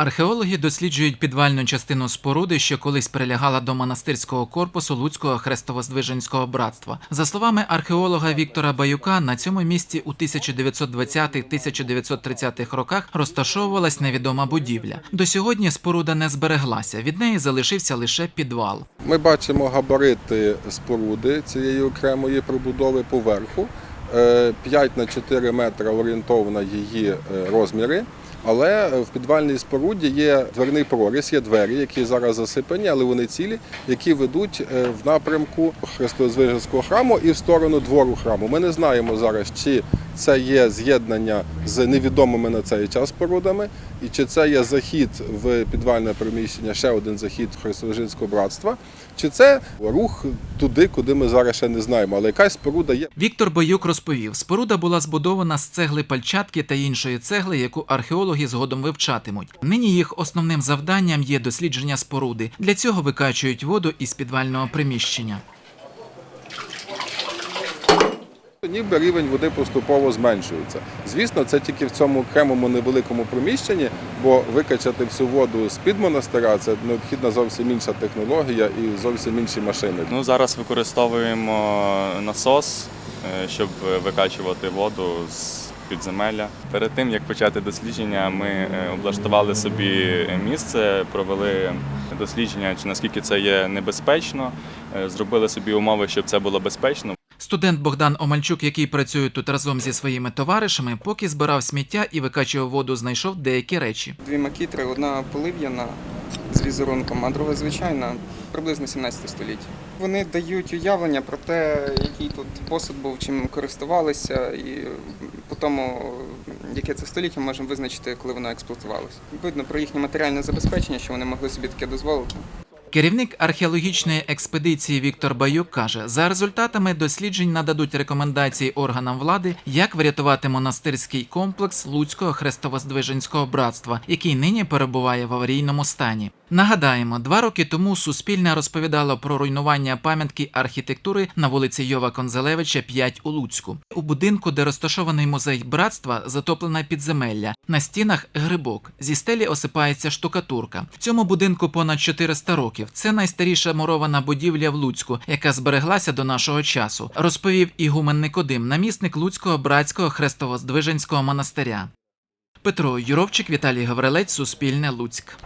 Археологи досліджують підвальну частину споруди, що колись прилягала до монастирського корпусу Луцького хрестово-здвиженського братства. За словами археолога Віктора Баюка, на цьому місці у 1920-1930-х роках розташовувалась невідома будівля. До сьогодні споруда не збереглася. Від неї залишився лише підвал. Ми бачимо габарити споруди цієї окремої прибудови поверху. Е, 5 на 4 метри орієнтовно її е, розміри. Але в підвальній споруді є дверний проріз, є двері, які зараз засипані, але вони цілі, які ведуть е, в напрямку Христозвиженського храму і в сторону двору храму. Ми не знаємо зараз, чи це є з'єднання з невідомими на цей час спорудами, і чи це є захід в підвальне приміщення, ще один захід Христовижинського братства, чи це рух туди, куди ми зараз ще не знаємо. Але якась споруда є. Віктор Баюк розповів, споруда була збудована з цегли пальчатки та іншої цегли, яку археологи згодом вивчатимуть. Нині їх основним завданням є дослідження споруди. Для цього викачують воду із підвального приміщення. Ніби рівень води поступово зменшується. Звісно, це тільки в цьому окремому невеликому приміщенні, бо викачати всю воду з-під монастиря це необхідна зовсім інша технологія і зовсім інші машини. Ну, зараз використовуємо насос, е, щоб викачувати воду з підземелля. Перед тим як почати дослідження, ми е, облаштували собі місце, провели дослідження, чи наскільки це є небезпечно, е, зробили собі умови, щоб це було безпечно. Студент Богдан Омальчук, який працює тут разом зі своїми товаришами, поки збирав сміття і викачував воду, знайшов деякі речі. Дві макітри, одна полив'яна з візерунком, а друга звичайна, приблизно 17 століття. Вони дають уявлення про те, який тут посуд був, чим користувалися, і по тому, яке це століття, можемо визначити, коли воно експлуатувалося. Видно про їхнє матеріальне забезпечення, що вони могли собі таке дозволити. Керівник археологічної експедиції Віктор Баюк каже, за результатами досліджень нададуть рекомендації органам влади, як врятувати монастирський комплекс Луцького хрестовоздвиженського братства, який нині перебуває в аварійному стані. Нагадаємо, два роки тому Суспільне розповідало про руйнування пам'ятки архітектури на вулиці Йова Конзелевича 5 у Луцьку. У будинку, де розташований музей братства, затоплене підземелля. На стінах грибок. Зі стелі осипається штукатурка. В цьому будинку понад 400 років. Це найстаріша мурована будівля в Луцьку, яка збереглася до нашого часу, розповів Ігумен Никодим, намісник Луцького братського хрестово-здвиженського монастиря. Петро Юровчик, Віталій Гаврилець, Суспільне Луцьк.